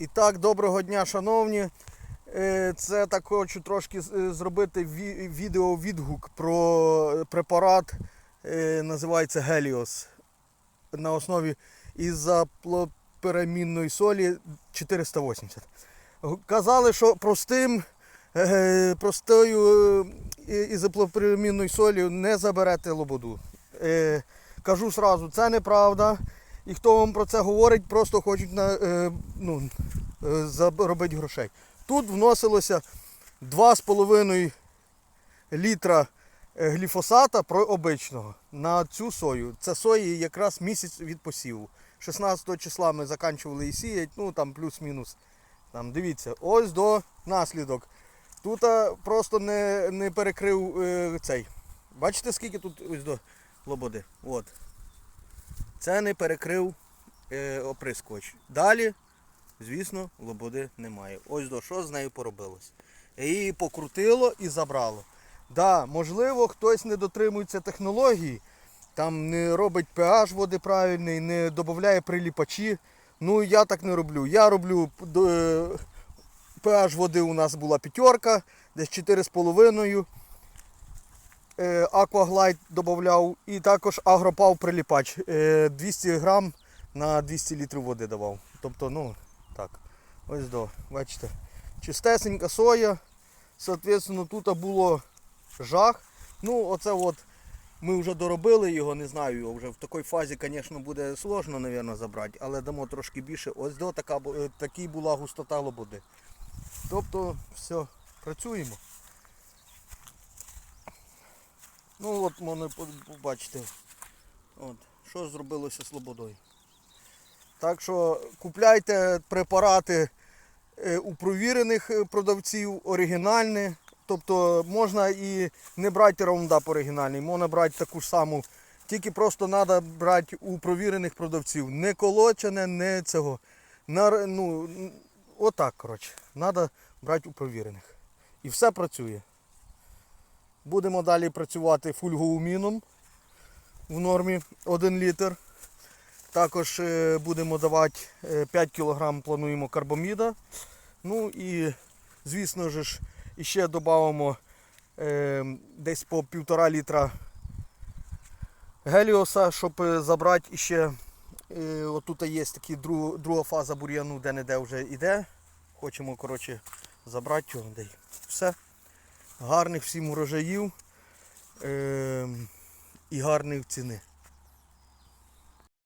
І так, доброго дня, шановні. Е, Це так хочу трошки е, зробити ві- відеовідгук про препарат, е, називається Helios. На основі ізоплоперамінної солі 480. Казали, що простим, простою ізоплоперамінною солі не заберете лободу. Кажу сразу, це неправда. І хто вам про це говорить, просто хочуть на, ну, заробити грошей. Тут вносилося 2,5 літра е, гліфосата обичного на цю сою. Це сої якраз місяць від посіву. 16 числа ми закінчували її сіяти, ну там плюс-мінус. Там, дивіться, ось до наслідок. Тут просто не, не перекрив е, цей. Бачите, скільки тут ось до лободи? От. Це не перекрив е, оприскувач. Далі, звісно, лободи немає. Ось до що з нею поробилось. Її покрутило і забрало. Да, можливо, хтось не дотримується технології, там не робить pH води правильний, не додає приліпачі. Ну я так не роблю. Я роблю е, pH води у нас була п'ятерка, десь 4,5. Е, Акваглайд додавав і також агропав приліпач. Е, 200 грам на 200 літрів води давав. Тобто, ну, так. Ось до, бачите. Чистесенька соя. Соответственно, тут було жах. Ну, оце от ми вже доробили його, не знаю, його вже в такій фазі, звісно, буде сложно, мабуть, забрати, але дамо трошки більше. Ось до така, е, була густота лободи. Тобто, все, працюємо. Ну от по- побачити, от, що зробилося з лободою. Так що купляйте препарати е, у провірених е, продавців, оригінальні. Тобто можна і не брати раундап оригінальний, можна брати таку ж саму. Тільки просто треба брати у провірених продавців. Не колочене, не цього. На, ну, отак, коротше. Треба брати у провірених. І все працює. Будемо далі працювати фульгоуміном в нормі 1 літр. Також е, будемо давати е, 5 кг плануємо карбоміда. Ну і, звісно ж, ще додамо е, десь по 1,5 літра геліоса, щоб е, забрати ще. Е, отут є такі друг, друга фаза бур'яну, де не де вже йде. Хочемо коротше, забрати його. Все. Гарних всім урожаїв е, і гарних ціни.